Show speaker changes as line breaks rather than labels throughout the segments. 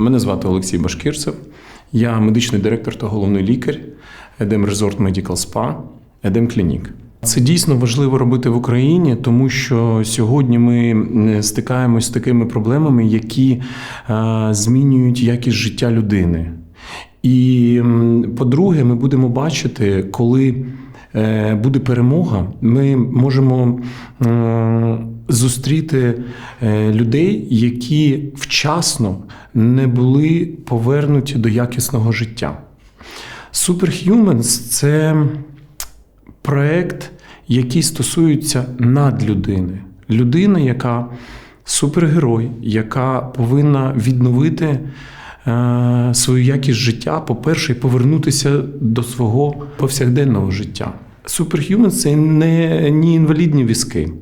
Мене звати Олексій Башкирцев. Я медичний директор та головний лікар Едем Resort Medical Spa, Едем Клінік. Це дійсно важливо робити в Україні, тому що сьогодні ми стикаємось з такими проблемами, які е, змінюють якість життя людини. І по-друге, ми будемо бачити, коли е, буде перемога, ми можемо зустріти е, людей, які вчасно не були повернуті до якісного життя. Superhumans – це проект, який стосується надлюдини. Людина, яка супергерой, яка повинна відновити е, свою якість життя, по-перше, і повернутися до свого повсякденного життя. Superhumans – це не, не інвалідні візки.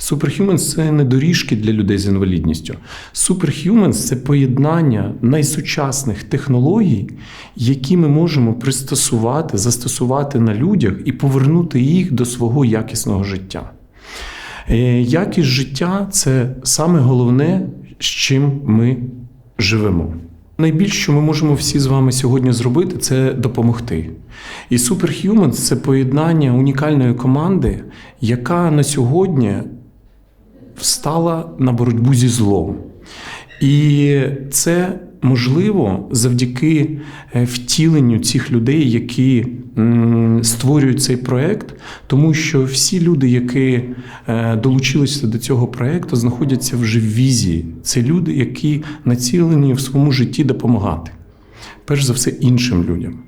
Superhumans – це не доріжки для людей з інвалідністю. Superhumans – це поєднання найсучасних технологій, які ми можемо пристосувати, застосувати на людях і повернути їх до свого якісного життя. Е, Якість життя це саме головне, з чим ми живемо. Найбільше, що ми можемо всі з вами сьогодні зробити, це допомогти. І Superhumans – це поєднання унікальної команди, яка на сьогодні встала на боротьбу зі злом. І це можливо завдяки е, втіленню цих людей, які створюють цей проект, тому що всі люди, які е, долучилися до цього проекту, знаходяться вже в візії. Це люди, які націлені в своєму житті допомагати. Перш за все іншим людям.